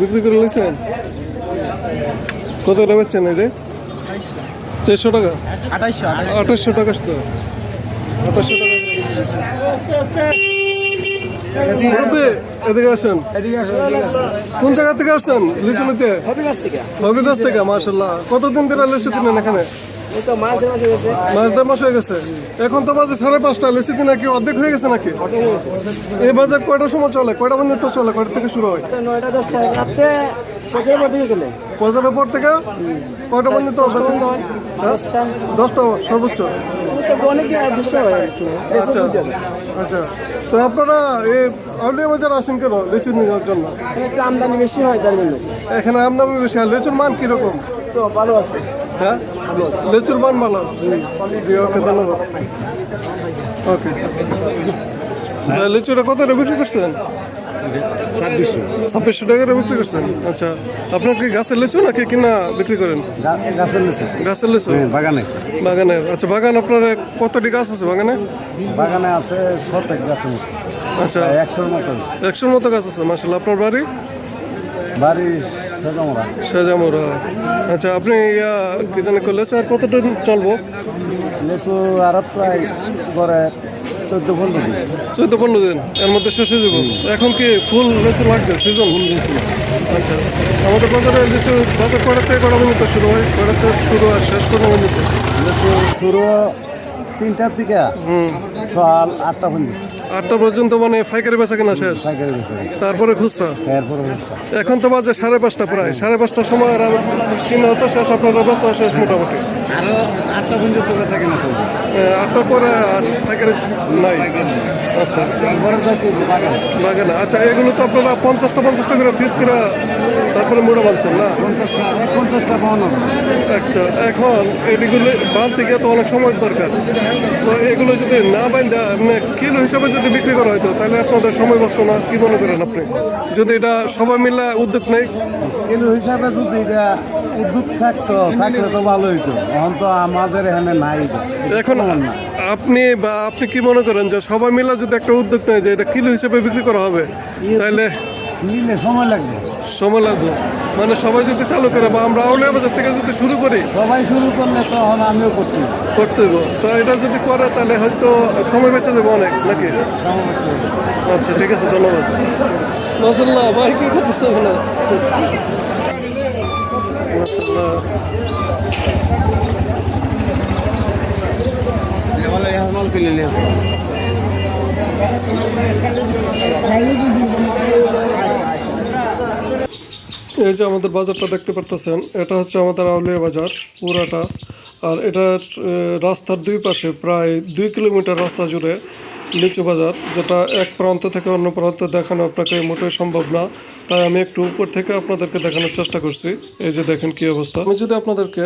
বিক্রি করে লেছেন কত টাকা রে দেড়শো টাকা? আঠাশশো টাকা তো। আঠাশশো টাকা। এদিকে আসেন। কোন জায়গা থেকে আসছেন? লিচু নিতে? হবিগঞ্জ থেকে। মার্শাল্লাহ কতদিন ধরে লিচু কিনেন এখানে? মাস দেড় মাস হয়ে গেছে। এখন তো বাজে সাড়ে পাঁচটা কিনা কি অর্ধেক হয়ে গেছে নাকি? এই বাজার কয়টার সময় চলে? কয়টা পর্যন্ত চলে? কয়টা থেকে শুরু হয়? নয়টা দশটা রাত্রে প্রচুর পর থেকে কয়টা পর্যন্ত? হ্যাঁ? দশটা। দশটা সর্বোচ্চ? হয় আচ্ছা। আচ্ছা। তো আপনারা এই আউলিয়া বাজার আসেন কেন লিচু নেওয়ার জন্য? এখানে আমদানি বেশি হয় তার জন্য। এখানে আমদানি বেশি আর লিচুর মান কীরকম? তো ভালো আছে। হ্যাঁ? লিচুর মান ভালো জি ওকে ধন্যবাদ। ওকে। লিচুটা কত বিক্রি করছেন? ছাব্বিশশো। ছাব্বিশশো টাকা বিক্রি করছেন? আচ্ছা আপনার কি গাছের লিচু নাকি কিনা বিক্রি করেন? গাছের নিচে গাছের লিচু? বাগানে। বাগানের আচ্ছা বাগান আপনার কতটি গাছ আছে বাগানে? বাগানে আছে শতেক গাছের আচ্ছা। একশোর মতো একশোর মতো গাছ আছে মাসাল্লাহ আপনার বাড়ি? বাড়ি সেজমরা আচ্ছা আপনি ইয়া কি জানি করলে স্যার কতটা চলবো? লিচু আর প্রায় করে চোদ্দ পনেরো দিন। চোদ্দ পনেরো দিন এর মধ্যে শেষ হয়ে যাব। এখন কি ফুল লিচু লাগছে সিজন আচ্ছা আমাদের বাজারে লিচু বাজার কয়টা থেকে কটা পর্যন্ত শুরু হয়? কয়টা থেকে শুরু হয়? শেষ কটা পর্যন্ত লিচু শুরু তিনটার থেকে সকাল আটটা পর্যন্ত। আটটা পর্যন্ত মানে পাইকারি বেচা কেনা শেষ? তারপরে খুচরা? এখন তো বাজে সাড়ে পাঁচটা প্রায়। সাড়ে পাঁচটার সময় আর কিনা হতো শেষ আপনার বেচা শেষ মোটামুটি। আটটা পর্যন্ত বেচা কেনা আটটার পরে আর পাইকারি নাই। আচ্ছা বাগানে। আচ্ছা এগুলো তো আপনারা পঞ্চাশটা পঞ্চাশটা করে ফিস করে তারপরে মোড়া বানছেন না? পঞ্চাশটা আচ্ছা এখন এগুলো বানতে গিয়ে তো অনেক সময় দরকার। তো এগুলো যদি না বান্ধা মানে কিলো হিসাবে যদি বিক্রি করা হতো তাহলে আপনাদের সময় বাঁচতো না। কি মনে করেন আপনি? যদি এটা সবাই মিলে উদ্যোগ নেই? কিন্তু হিসাবে যদি এটা উদ্যোগ থাকতো থাকলে তো ভালো হইতো। এখন তো আমাদের এখানে নাই। এখন আপনি বা আপনি কি মনে করেন যে সবাই মিলে যদি একটা উদ্যোগ নেয় যে এটা কিলো হিসেবে বিক্রি করা হবে তাহলে নিলে সময় লাগবে। সময় লাগবে। মানে সবাই যদি চালু করে বা আমরা আউলিয়া বাজার থেকে যদি শুরু করি সবাই শুরু করলে তখন আমিও করতে করতে তো এটা যদি করে তাহলে হয়তো সময় বেঁচে যাবে অনেক নাকি? আচ্ছা ঠিক আছে ধন্যবাদ। মাসাল্লাহ ভাই কি করতেছে ওখানে মাশাআল্লাহ। এই যে আমাদের বাজারটা দেখতে পারতেছেন এটা হচ্ছে আমাদের আউলিয়া বাজার পুরাটা। আর আহ, রাস্তার দুই পাশে প্রায় দুই কিলোমিটার রাস্তা জুড়ে লিচু বাজার যেটা এক প্রান্ত থেকে অন্য প্রান্তে দেখানো আপনাকে মোটেই সম্ভব না। তাই আমি একটু উপর থেকে আপনাদেরকে দেখানোর চেষ্টা করছি। এই যে দেখেন কি অবস্থা। আমি যদি আপনাদেরকে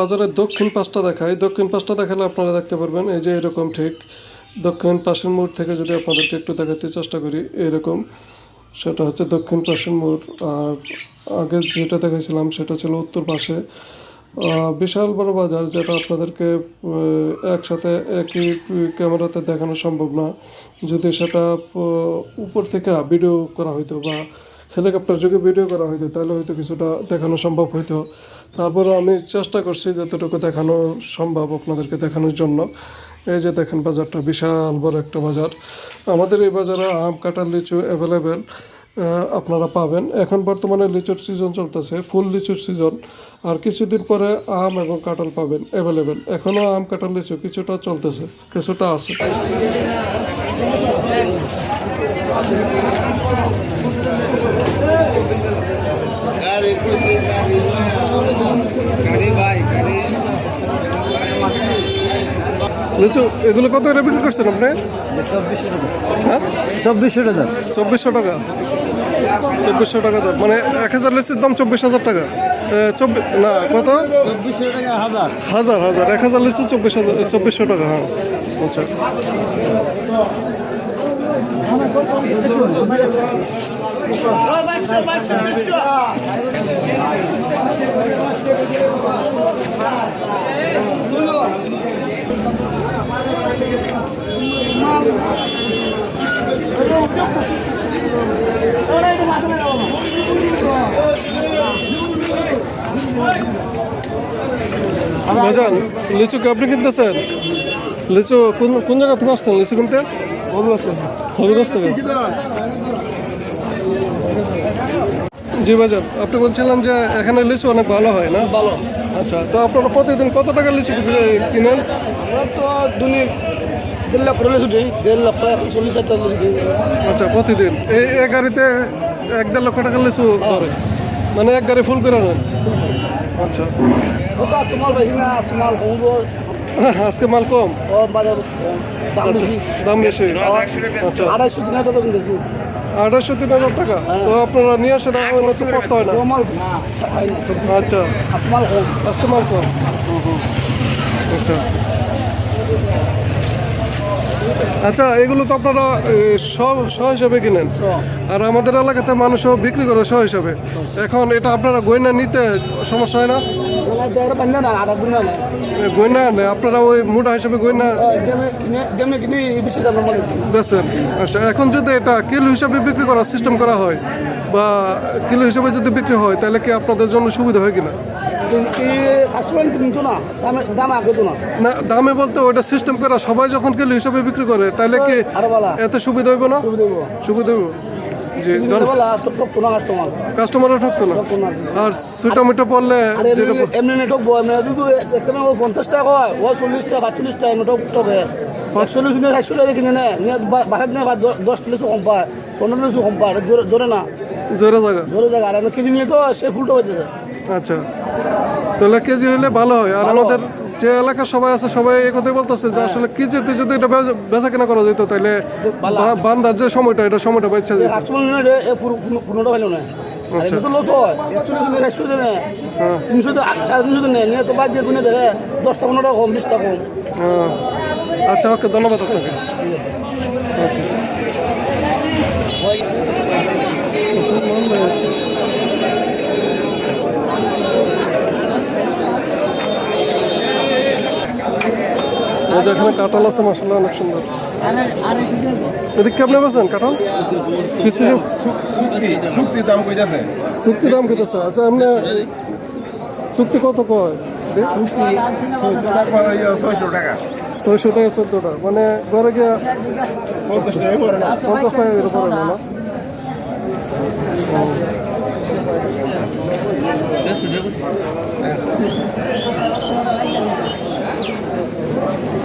বাজারের দক্ষিণ পাশটা দেখাই দক্ষিণ পাশটা দেখালে আপনারা দেখতে পারবেন এই যে এরকম ঠিক দক্ষিণ পাশের মোড় থেকে যদি আপনাদেরকে একটু দেখাতে চেষ্টা করি এরকম। সেটা হচ্ছে দক্ষিণ পাশের মোড় আর আগে যেটা দেখেছিলাম সেটা ছিল উত্তর পাশে। বিশাল বড় বাজার যেটা আপনাদেরকে একসাথে একই ক্যামেরাতে দেখানো সম্ভব না। যদি সেটা উপর থেকে ভিডিও করা হইতো বা হেলিকপ্টার যুগে ভিডিও করা হইতো, তাহলে হয়তো কিছুটা দেখানো সম্ভব হইতো। তারপরও আমি চেষ্টা করছি যতটুকু দেখানো সম্ভব আপনাদেরকে দেখানোর জন্য। এই যে দেখেন বাজারটা, বিশাল বড় একটা বাজার। আমাদের এই বাজারে আম, কাঁঠাল, লিচু অ্যাভেলেবেল আপনারা পাবেন। এখন বর্তমানে লিচুর সিজন চলতেছে ফুল লিচুর সিজন আর কিছুদিন পরে আম এবং কাঁঠাল পাবেন অ্যাভেলেবেল এখনও আম কাঁঠাল লিচু কিছুটা চলতেছে কিছুটা আছে। লিচু এগুলো কত বিক্রি করছেন আপনি? হ্যাঁ? চব্বিশশো টাকা। চব্বিশশো টাকা। চব্বিশশো টাকা দাম। মানে এক হাজার লিচুর দাম চব্বিশ হাজার টাকা। চব্বিশ না কত? হাজার। হাজার এক হাজার লিচু চব্বিশ হাজার চব্বিশশো টাকা হ্যাঁ। আচ্ছা। ভাইজান লিচু কি আপনি কিনতেছেন? লিচু কোন কোন জায়গা থেকে আসছেন লিচু কিনতে? হবিগঞ্জ থেকে। জি বাজার আপনি বলছিলেন যে এখানে লিচু অনেক ভালো হয় না? ভালো। আচ্ছা তো আপনারা প্রতিদিন কত টাকা লিচু কিনেন? তো দুনি দেড় লক্ষ করে ছুটি দেড় লক্ষ চল্লিশ হাজার টাকা ছুটি। আচ্ছা প্রতিদিন? এই এক গাড়িতে এক দেড় লক্ষ টাকা লিচু ধরে মানে এক গাড়ি ফুল করে নেন? আচ্ছা। ও তো আসমাল না আসমাল কমব আজকে মাল কম? ও দাম বেশি। আচ্ছা। আড়াইশো তিন হাজার টাকা কিনতেছি আড়াইশো তিন হাজার টাকা? তো আপনারা নিয়ে আসেন আমার করতে হয় না। হয় আচ্ছা। কম। আজকে মাল কম। আচ্ছা। আচ্ছা এগুলো তো আপনারা সব শ হিসাবে কিনেন? আর আমাদের এলাকাতে মানুষও বিক্রি করে শ হিসাবে। এখন এটা আপনারা গয়না নিতে সমস্যা হয় না? গয়না নেই আপনারা ওই মোটা হিসাবে গয়না বেচেন আচ্ছা এখন যদি এটা কিলো হিসাবে বিক্রি করার সিস্টেম করা হয় বা কিলো হিসাবে যদি বিক্রি হয় তাহলে কি আপনাদের জন্য সুবিধা হয় কিনা? না দামে না। না দামে বলতে ওটা সিস্টেম করা সবাই যখন কিলো হিসাবে বিক্রি করে তাহলে কি এতে সুবিধা হইব না? সুবিধা হইব। কাস্টমারও ঠকতো না আর সুইটা মিটা পড়লে এমনি এমনি এমনি ও পঞ্চাশ টাকা হয় ও চল্লিশ টাকা পাঁচচল্লিশ টাকা নেটক টকে একচল্লিশ দিনে ষাটশো টাকা কিনে নেয় নিয়ে বাসার দিনে বা দ- দশ লিচু কম পায় পনেরো লিচু কম পায় জোরে না। জোরে জায়গা। জোরে জায়গা। আর কেজি নিয়ে তো সে ফুলটা হইতেছে আচ্ছা। তাহলে কেজি হইলে ভালো হয়। আর আমাদের যে এলাকার সবাই আছে সবাই এই কথাই বলতেছে যে আসলে কেজিতে যদি এটা বেচা- কেনা করা যেত তাহলে বা- বান্ধার যে সময়টা এটা সময়টা বাচ্চা যেত। পাইল না আর এমনি তো লস হয় একচল্লিশ দিনে ষাটশো দিনে তিনশো তো সাড়ে তিনশো দিনে নিয়ে তো বাদ দিয়ে গুনে দেখে দশটা পনেরো টাকা কম বিশটা কম হ্যাঁ। আচ্ছা ওকে ধন্যবাদ আপনাকে ওকে এই যে এখানে কাঁঠাল আছে মশলা অনেক সুন্দর। এটা কি আপনি বলছেন কাঁঠাল? চুক্তি চুক্তি দাম কইতাছে। চুক্তি দাম কইতেছে। আচ্ছা আপনি চুক্তি কত কয়? ছয়শো টাকা। ছয়শো টাকা চোদ্দোটা মানে ঘরে গিয়া পঞ্চাশ টাকা এর উপরে না ভাঙিয়ে দিতে হবে ভাঙিয়ে দিতে হবে এটা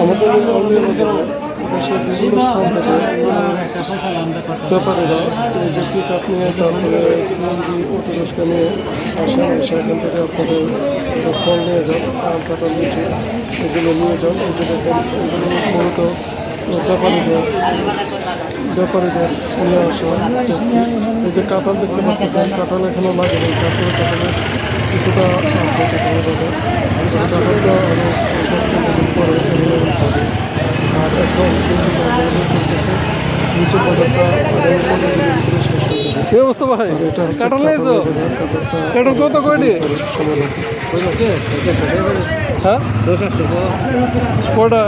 আমাদের অলরেডি বাজারে দেশের বিভিন্ন স্থান থেকে ব্যাপারীরা এই যে পিক আপ ব্যাপারীদের নিয়ে আসা ট্যাক্সি। এই যে কাঁঠাল দেখতে পাচ্ছেন কাঁঠাল এখনও লাগেনি তারপরে কাঁঠালের কিছুটা আছে কাঁঠালের বাজার। কাঁঠালটা অনেক দশ পনেরো পরে available হবে আর এখন চলতেছে। লিচু বাজারটা ভিতরে শেষ হয়ে যাবে। কি কাঁঠাল নিয়েছো? কাঁঠাল কত কয়টি? হ্যাঁ?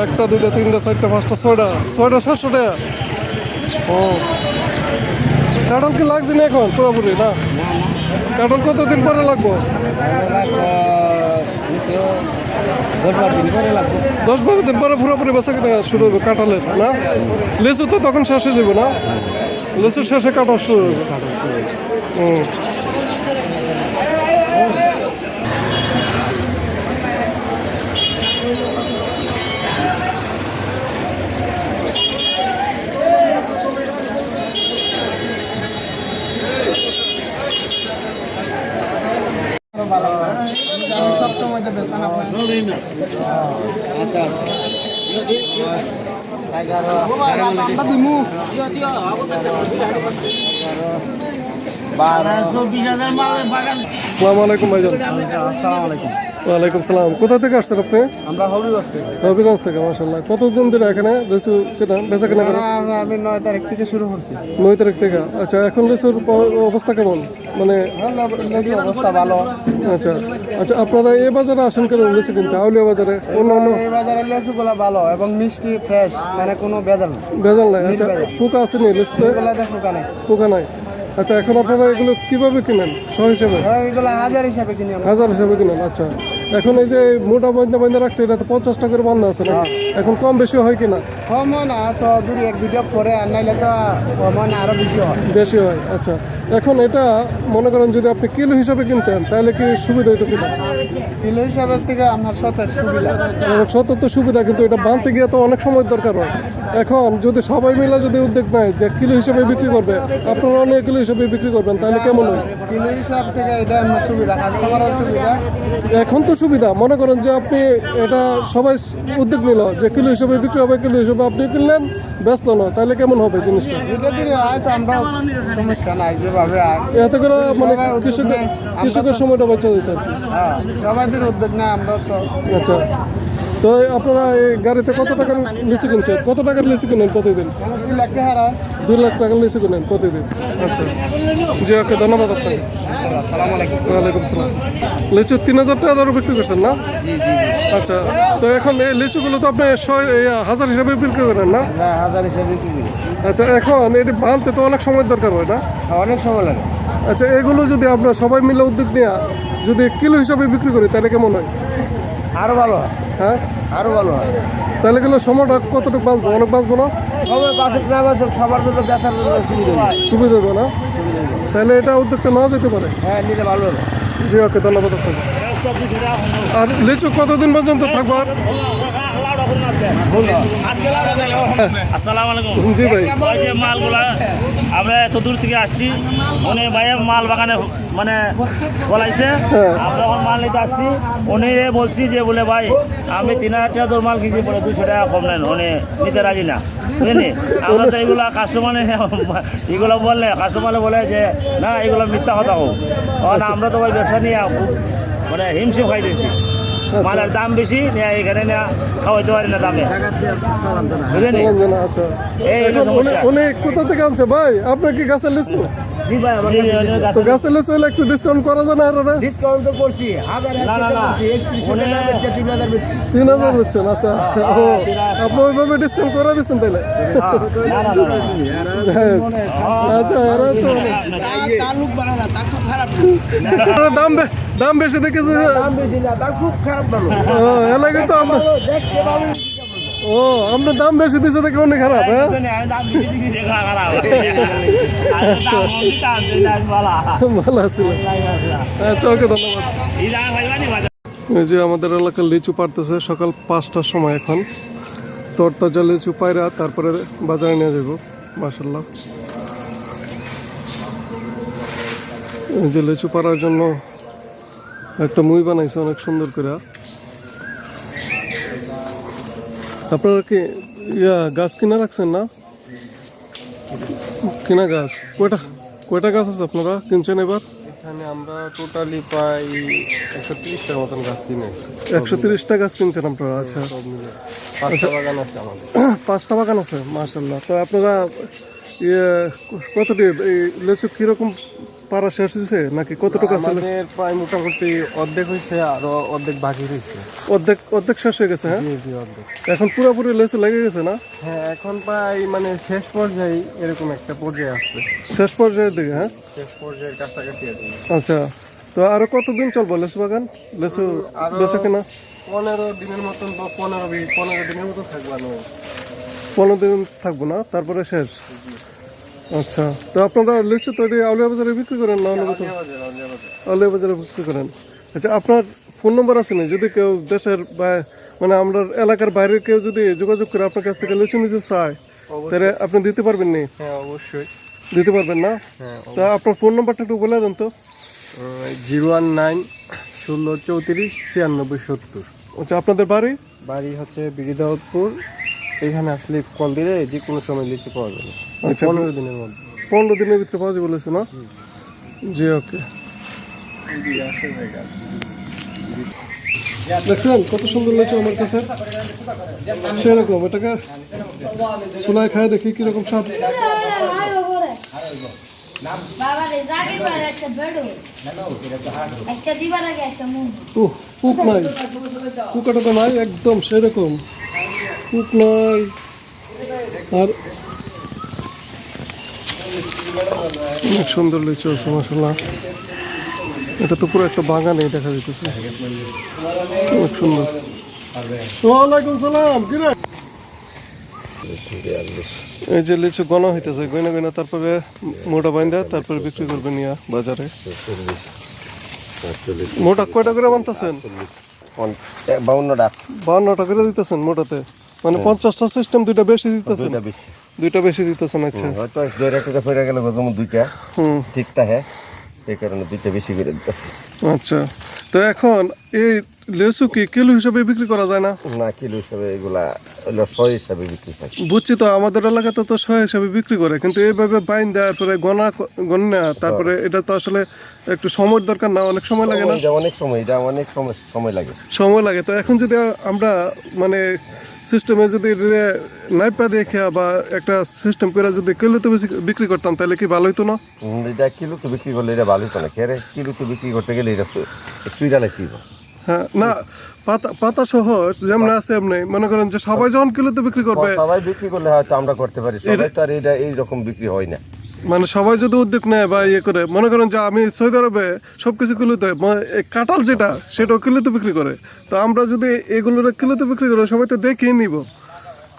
একটা দুইটা তিনটা চারটা পাঁচটা ছয়টা। ছয়টা সাতশো টাকা। ও। কাঁঠাল কি লাগছে না এখন, পুরোপুরি, না? কাটল কতদিন পরে লাগবো? দশ বারো দিন পরে পুরোপুরি বেচা শুরু হবে কাঁঠালের না? লিচু তো তখন শেষে হয়ে যাবে, না? লিচুর শেষে কাটা শুরু হবে। আসসালামু আলাইকুম। ভাইজান আসসালামু আলাইকুম ওয়ালাইকুম সালাম। কোথা থেকে আসছেন আপনি? আমরা হবিগঞ্জ থেকে। হবিগঞ্জ থেকে মাসাল্লাহ কতদিন ধরে এখানে? লিচু কেনা বেচা কেনা করেন? আমরা আমি নয় তারিখ থেকে শুরু করছি। নয় তারিখ থেকে? আচ্ছা এখন লিচুর অবস্থা কেমন? মানে অবস্থা ভালো। আচ্ছা আচ্ছা আপনারা এই বাজারে আসেন কেন? লিচু কিনতে আউলিয়া বাজারে? অন্যান্য এই বাজারের লেচুগুলো ভালো এবং মিষ্টি ফ্রেশ মানে কোনো বেজাল না বেজাল নাই। আচ্ছা পোকা আসেনি লিচুতে? এগুলো দেখো কানে পোকা নাই? আচ্ছা এখন আপনারা এগুলো কীভাবে কিনেন? শ হিসেবে? এগুলো হাজার হিসাবে কিনি হাজার হিসাবে কিনেন আচ্ছা। এখন এই যে মোটা বন্ধা বন্ধা রাখছে এটা তো পঞ্চাশ টাকার বান্ধা আছে না এখন কম বেশি হয় কিনা? কম হয় না তো দুই এক দুটো পরে আর নাইলে তো কম হয় না আরও বেশি হয়। বেশি হয় আচ্ছা। এখন এটা মনে করেন যদি আপনি কিলো হিসাবে কিনতেন তাহলে কি সুবিধা হতো কিনা? কিলো হিসাবের থেকে আপনার সতের সুবিধা। সত্য তো সুবিধা কিন্তু এটা বানতে গিয়ে তো অনেক সময় দরকার হয়। এখন যদি সবাই মিলে যদি উদ্যোগ নেয় যে কিলো হিসাবে বিক্রি করবে আপনারা অনেক কিলো হিসাবে বিক্রি করবেন তাহলে কেমন হয়? কিলো হিসাব থেকে এটা সুবিধা কাস্টমারের সুবিধা। এখন তো সুবিধা মনে করেন যে আপনি এটা সবাই উদ্যোগ নিল যে কিলো হিসাবে বিক্রি হবে কিলো হিসাবে আপনি কিনলেন ব্যস্ত না তাহলে কেমন হবে জিনিসটা? আমরা সমস্যা নাই এতে করে মানে কৃষকের কৃষকের সময়টা বাঁচা দিতে আর কি। হ্যাঁ সবাইদের উদ্যোগ না আমরা তো আচ্ছা তো আপনারা এই গাড়িতে কত টাকার লিচু কিনছেন? কত টাকার লিচু কিনেন প্রতিদিন? দুই লাখ টাকার লিচু কিনেন প্রতিদিন। আচ্ছা। জি ওকে ধন্যবাদ আপনাকে। ওয়ালাইকুম সালাম। লিচু তিন হাজার টাকা দরে বিক্রি করছেন না? আচ্ছা তো এখন এই লিচুগুলো তো আপনি হাজার হিসাবে বিক্রি করেন না? হাজার হিসাবে আচ্ছা এখন এটি বানতে তো অনেক সময় দরকার হয় না? অনেক সময় লাগে। আচ্ছা এগুলো যদি আমরা সবাই মিলে উদ্যোগ নিয়ে যদি কিলো হিসাবে বিক্রি করি তাহলে কেমন হয়? আরও ভালো হয়। হ্যাঁ? আরও ভালো হয়। তাহলে গেলে সময়টা কতটুকু বাঁচবো? অনেক বাঁচবো না? সবার জন্য বেচার জন্য সুবিধা সুবিধা হবে না? তাহলে এটা উদ্যোগটা নেওয়া যেতে পারে? হ্যাঁ নিলে ভালো হবে। জি ওকে ধন্যবাদ আপনাকে। আর লিচু কতদিন পর্যন্ত থাকব? ভাই। মালগুলা আমরা এত দূর থেকে আসছি। উনি ভাইয়া মাল বাগানে মানে বলাইছে আমরা এখন মাল নিতে আসছি উনি বলছি যে বলে ভাই আমি তিন হাজার টাকা তোর মাল কিনছি বলে দুশো টাকা কম নেন। উনি নিতে রাজি না। বুঝলি আমরা তো এগুলা কাস্টমার এগুলো বললে কাস্টমার বলে যে না এগুলো মিথ্যা কথা হোক আমরা তো ওই ব্যবসা নিয়ে মানে হিমশিম খাইতেছি। মালের দাম বেশি নিয়ে এখানে নিয়ে খাওয়াইতে পারি না দামে। বুঝলেন? না, আচ্ছা। এই সমস্যা। কোথা থেকে আনছে? ভাই আপনার কি গাছের লিচু? জি ভাই আমার তো গাছের লিচু হলে একটু ডিসকাউন্ট করা যায় না আর ওরা? ডিসকাউন্ট তো করছি হাজার না, না, না। একত্রিশশো উনি- টাকা বেচছে তিন হাজার বেচছি। তিন হাজার হচ্ছেন আচ্ছা। ও আপনি ওইভাবে ডিসকাউন্ট করে দিচ্ছেন তাহলে? না না না, না হোক। আচ্ছা এরা তো না দাম বে- দাম বেশি দেখেছে দাম বেশি না খুব খারাপ ভালো। ও এলাকায় তো আমরা দেখতে ভালো। ও আমরা দাম বেশি দিচ্ছে দেখে অনেক খারাপ হ্যাঁ। ভালো আচ্ছা ওকে ধন্যবাদ? এই যে আমাদের এলাকার লিচু পারতেছে সকাল পাঁচটার সময় এখন। তরতাজা লিচু পায়রা তারপরে বাজারে নিয়ে যাব মাসাল্লাহ এই যে লিচু পাড়ার জন্য একটা মুই বানাইছে অনেক সুন্দর করে আপনারা কি ইয়া গাছ কিনা রাখছেন না? কিনা গাছ? কয়টা কয়টা গাছ আছে আপনারা কিনছেন এবার? এখানে আমরা টোটালি প্রায় একশো তিরিশটার মতন গাছ কিনেছি একশো তিরিশটা গাছ কিনছেন আপনারা আচ্ছা। পাঁচটা বাগান আছে আমাদের। পাঁচটা বাগান আছে মার্শাল্লাহ তো আপনারা ইয়ে কতটি এই লেচু কীরকম পারা শেষ হয়েছে? নাকি কতটুকু আছে? আমাদের প্রায় মোটামুটি অর্ধেক হয়েছে আরও অর্ধেক বাকি রয়েছে। অর্ধেক অর্ধেক শেষ হয়ে গেছে হ্যাঁ? জি জি অর্ধেক। এখন পুরোপুরি লেচু লেগে গেছে না? হ্যাঁ এখন প্রায় মানে শেষ পর্যায়ে এরকম একটা পর্যায়ে আসছে। শেষ পর্যায়ের দিকে হ্যাঁ? শেষ পর্যায়ের কাছাকাছি কি। আচ্ছা তো আরও কতদিন চলবো লেসু বাগান? লেচু বেচে কিনা? পনেরো দিনের মতন বা পনেরো পনেরো দিনের মতো থাকবে পনেরো দিন থাকব না তারপরে শেষ? আচ্ছা। তো আপনারা লিচু তৈরি আউলিয়া বাজারে বিক্রি করেন না অন্য কোথাও আউলিয়া বাজারে বিক্রি করেন। আচ্ছা আপনার ফোন নম্বর আছে না যদি কেউ দেশের বা মানে আমরা এলাকার বাইরে কেউ যদি যোগাযোগ করে আপনার কাছ থেকে লিচু নিতে চায় তাহলে আপনি দিতে পারবেন নি? হ্যাঁ অবশ্যই। দিতে পারবেন না? হ্যাঁ তা আপনার ফোন নাম্বারটা একটু বলে দেন তো। জিরো ওয়ান নাইন ষোলো চৌত্রিশ ছিয়ানব্বই সত্তর। আচ্ছা আপনাদের বাড়ি? বাড়ি হচ্ছে বিরিদাউদপুর এখানে আসলে কল দিলে যে কোনো সময় লিচু পাওয়া যাবে। আচ্ছা। পনেরো দিনের মধ্যে। পনেরো দিনের ভিতরে পাওয়া যাবে বলেছ না? জি ওকে। দেখছেন কত সুন্দর লেচু আমার কাছে? সেরকম এটাকে চুলায় খায় দেখি কীরকম স্বাদ। কুক নাই। কুকাটা তো নাই একদম সেরকম। কুক নাই। আর অনেক সুন্দর লিচু আছে মশলা এটা তো পুরো একটা বাগানে দেখা যেতেছে অনেক সুন্দর। ওয়ালাইকুম সালাম কি এই যে লিচু গনা হইতেছে গয়না গয়না তারপরে মোটা বাইন্দা তারপরে বিক্রি করবে নিয়া বাজারে। মোটা কয়টা করে বানতেছেন? বাউন্নটা। বান্নটা করে দিতেছেন মোটাতে? মানে পঞ্চাশটা সিস্টেম দুইটা বেশি দিতেছে দুইটা বেশি। দুইটা বেশি দিতেছেন আচ্ছা। হয়তো দুই টাকা ফেরে গেলে যেমন দুইটা। হুম। ঠিক থাকে এই কারণে দুইটা বেশি করে দিতেছে। আচ্ছা। তো এখন এই লেসু কি কিলো হিসাবে বিক্রি করা যায় না? না কিলো হিসাবে এগুলা হলো ছয় হিসাবে বিক্রি হয়। বুঝছি তো আমাদের এলাকাতে তো শয় হিসাবে বিক্রি করে কিন্তু এইভাবে বাইন দেওয়ার পরে গনা গন্যা তারপরে এটা তো আসলে একটু সময়ের দরকার না অনেক সময় লাগে না? এটা অনেক সময় এটা অনেক সময় সময় লাগে। সময় লাগে। তো এখন যদি আমরা মানে সিস্টেমে যদি নাইপা দেখে বা একটা সিস্টেম করে যদি কিলোতে বেশি বিক্রি করতাম তাহলে কি ভালো হতো না? এটা কিলো তো বিক্রি করলে এটা ভালো হতো না। কেরে কিলো তো বিক্রি করতে গেলে এটা সুইরা লাগছে হ্যাঁ না পাতা পাতা সহ যেমন আছে এমনি মনে করেন যে সবাই যখন কিলোতে বিক্রি করবে সবাই বিক্রি করলে হয়তো আমরা করতে পারি সবাই তো আর এটা এইরকম বিক্রি হয় না। মানে সবাই যদি উদ্যোগ নেয় বা ইয়ে করে মনে করেন যে আমি সৌদি আরবে সব কিছু কিলোতে মানে কাঁঠাল যেটা সেটাও কিলোতে বিক্রি করে। তো আমরা যদি এগুলোর কিলোতে বিক্রি করি সবাই তো দেখেই নিব।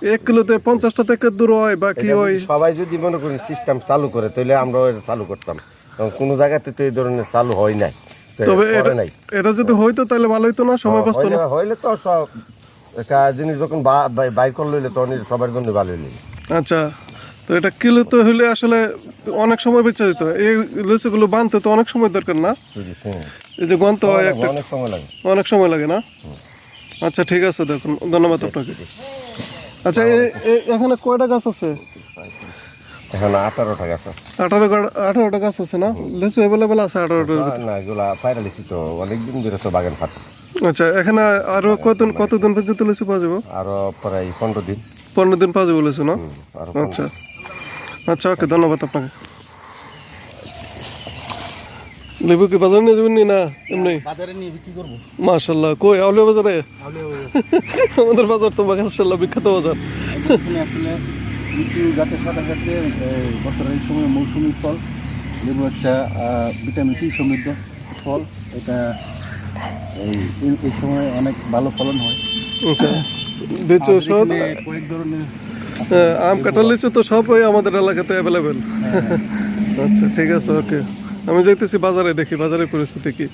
এক কিলোতে পঞ্চাশটা থেকে দূর হয় বা কি হয়? সবাই যদি মনে করি সিস্টেম চালু করে তাহলে আমরা এটা চালু করতাম। কোনো জায়গাতে তো এই ধরনের চালু হয় নাই। তবে এটা এটা যদি হইতো তাহলে ভালো হইতো না সময় বাঁচতো না? হইলে- তো সব একটা জিনিস যখন বাই- করলে তখন সবার জন্য ভালো হইলে। আচ্ছা। তো এটা কিলো তো হলে আসলে অনেক সময় বেঁচে যেত এই লিচুগুলো বানতে তো অনেক সময় দরকার না? এই যে গন্ত হয় একটা অনেক সময় লাগে। না? আচ্ছা ঠিক আছে দেখুন। ধন্যবাদ আপনাকে। আচ্ছা এখানে কয়টা গাছ আছে? এখন আঠারোটা গাছ আছে। আঠারো আঠারোটা গাছ আছে না? লিচু অ্যাভেলেবেল আছে আঠারোটা না, না পায়রা লিচি তো অনেকদিন ধরে তো বাগান ফাটে। আচ্ছা এখানে আরও কতদিন কতদিন পর্যন্ত লিচু পাওয়া যাবে? আরও প্রায় পনেরো দিন। পনেরো দিন পাওয়া যাবে লিচু না? আরও আচ্ছা। আচ্ছা ওকে ধন্যবাদ আপনাকে। লেবু কি বাজারে নিয়ে যাবেন না? এমনি। বাজারে নিয়ে বিক্রি করব। মাশাল্লাহ কই আউলিয়া বাজারে? আমাদের বাজার তো মাশাল্লাহ বিখ্যাত বাজার। আসলে বছরের এই সময় মৌসুমি ফল লেবু একটা ভিটামিন সি সমৃদ্ধ ফল। এটা এই সময় অনেক ভালো ফলন হয়। আচ্ছা কয়েক ধরনের হ্যাঁ, আম কাঁঠাল লিচু তো সবই আমাদের এলাকাতে অ্যাভেলেবেল আচ্ছা ঠিক আছে ওকে আমি যাইতেছি বাজারে দেখি, বাজারের পরিস্থিতি কি।